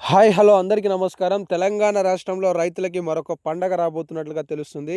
Hi hello అందరికీ నమస్కారం. తెలంగాణ రాష్ట్రంలో రైతులకి మరొక పండగ రాబోతున్నట్లుగా తెలుస్తుంది.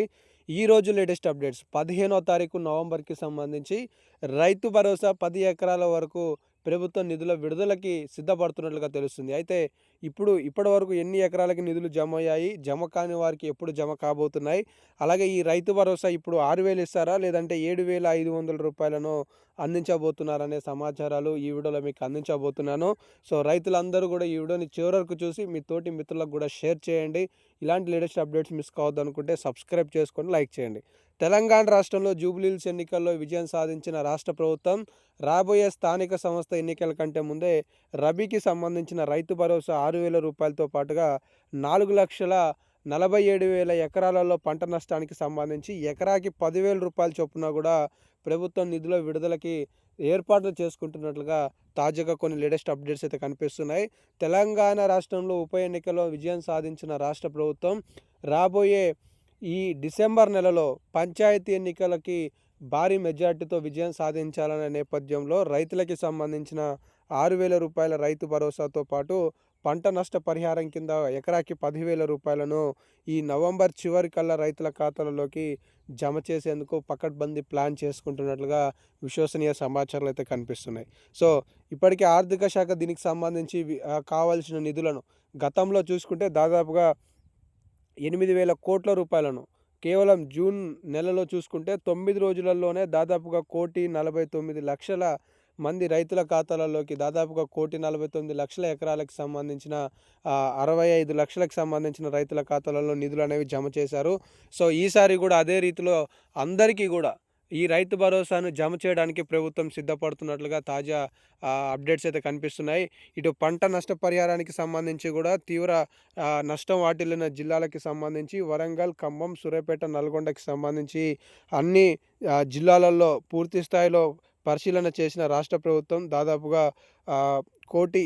ఈ రోజు లేటెస్ట్ అప్డేట్స్. పదిహేనో తారీఖు నవంబర్కి సంబంధించి రైతు భరోసా పది ఎకరాల వరకు ప్రభుత్వం నిధుల విడుదలకి సిద్ధపడుతున్నట్లుగా తెలుస్తుంది. అయితే ఇప్పుడు ఇప్పటి వరకు ఎన్ని ఎకరాలకి నిధులు జమ అయ్యాయి జమ కాని వారికి ఎప్పుడు జమ కాబోతున్నాయి? అలాగే ఈ రైతు భరోసా ఇప్పుడు ఆరు వేలు ఇస్తారా? లేదంటే ఏడు వేల ఐదు వందల రూపాయలను అందించబోతున్నారనే సమాచారాలు ఈ వీడియోలో మీకు అందించబోతున్నాను. సో రైతులందరూ కూడా ఈ వీడియోని చివరకు చూసి మీ తోటి మిత్రులకు కూడా షేర్ చేయండి. ఇలాంటి లేటెస్ట్ అప్డేట్స్ మిస్ కావద్దు అనుకుంటే సబ్స్క్రైబ్ చేసుకొని లైక్ చేయండి. తెలంగాణ రాష్ట్రంలో జూబ్లీహిల్స్ ఎన్నికల్లో విజయం సాధించిన రాష్ట్ర ప్రభుత్వం రాబోయే స్థానిక సంస్థ ఎన్నికల కంటే ముందే రబీకి సంబంధించిన రైతు భరోసా ఆరు వేల రూపాయలతో పాటుగా నాలుగు లక్షల నలభై ఏడు వేల ఎకరాలలో పంట నష్టానికి సంబంధించి ఎకరాకి పదివేల రూపాయల చొప్పున కూడా ప్రభుత్వం నిధుల విడుదలకి ఏర్పాట్లు చేసుకుంటున్నట్లుగా తాజాగా కొన్ని లేటెస్ట్ అప్డేట్స్ అయితే కనిపిస్తున్నాయి. తెలంగాణ రాష్ట్రంలో ఉప ఎన్నికలో విజయం సాధించిన రాష్ట్ర ప్రభుత్వం రాబోయే ఈ డిసెంబర్ నెలలో పంచాయతీ ఎన్నికలకి భారీ మెజార్టీతో విజయం సాధించాలనే నేపథ్యంలో రైతులకి సంబంధించిన ఆరు వేల రూపాయల రైతు భరోసాతో పాటు పంట నష్ట పరిహారం కింద ఎకరాకి పదివేల రూపాయలను ఈ నవంబర్ చివరి కల్లా రైతుల ఖాతాలలోకి జమ చేసేందుకు పకడ్బందీ ప్లాన్ చేసుకుంటున్నట్లుగా విశ్వసనీయ సమాచారాలు అయితే కనిపిస్తున్నాయి. సో ఇప్పటికే ఆర్థిక శాఖ దీనికి సంబంధించి కావాల్సిన నిధులను గతంలో చూసుకుంటే దాదాపుగా ఎనిమిది వేల కోట్ల రూపాయలను కేవలం జూన్ నెలలో చూసుకుంటే తొమ్మిది రోజులలోనే దాదాపుగా కోటి నలభై తొమ్మిది లక్షల మంది రైతుల ఖాతాలలోకి దాదాపుగా కోటి నలభై తొమ్మిది లక్షల ఎకరాలకు సంబంధించిన అరవై ఐదు లక్షలకు సంబంధించిన రైతుల ఖాతాలలో నిధులు అనేవి జమ చేశారు. సో ఈసారి కూడా అదే రీతిలో అందరికీ కూడా ఈ రైతు భరోసాను జమ చేయడానికి ప్రభుత్వం సిద్ధపడుతున్నట్లుగా తాజా అప్డేట్స్ అయితే కనిపిస్తున్నాయి. ఇటు పంట నష్టపరిహారానికి సంబంధించి కూడా తీవ్ర నష్టం వాటిల్లిన జిల్లాలకి సంబంధించి వరంగల్ ఖమ్మం సూర్యాపేట నల్గొండకి సంబంధించి అన్ని జిల్లాలలో పూర్తి స్థాయిలో పరిశీలన చేసిన రాష్ట్ర ప్రభుత్వం దాదాపుగా కోటి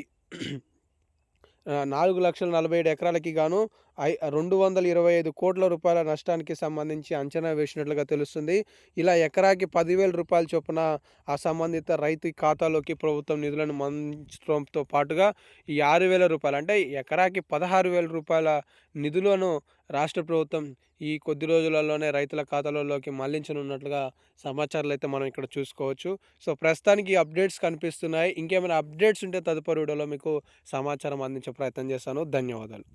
నాలుగు లక్షల నలభై ఏడు ఎకరాలకి గాను ఐ రెండు వందల ఇరవై ఐదు కోట్ల రూపాయల నష్టానికి సంబంధించి అంచనా వేసినట్లుగా తెలుస్తుంది. ఇలా ఎకరాకి పదివేల రూపాయల చొప్పున ఆ సంబంధిత రైతు ఖాతాలోకి ప్రభుత్వం నిధులను మంచడంతో పాటుగా ఈ ఆరు వేల రూపాయలు అంటే ఎకరాకి పదహారు వేల రూపాయల నిధులను రాష్ట్ర ప్రభుత్వం ఈ కొద్ది రోజులలోనే రైతుల ఖాతాలలోకి మళ్ళించనున్నట్లుగా సమాచారాలు అయితే మనం ఇక్కడ చూసుకోవచ్చు. సో ప్రస్తుతానికి అప్డేట్స్ కనిపిస్తున్నాయి. ఇంకేమైనా అప్డేట్స్ ఉంటే తదుపరి వీడియోలో మీకు సమాచారం అందించే ప్రయత్నం చేస్తాను. ధన్యవాదాలు.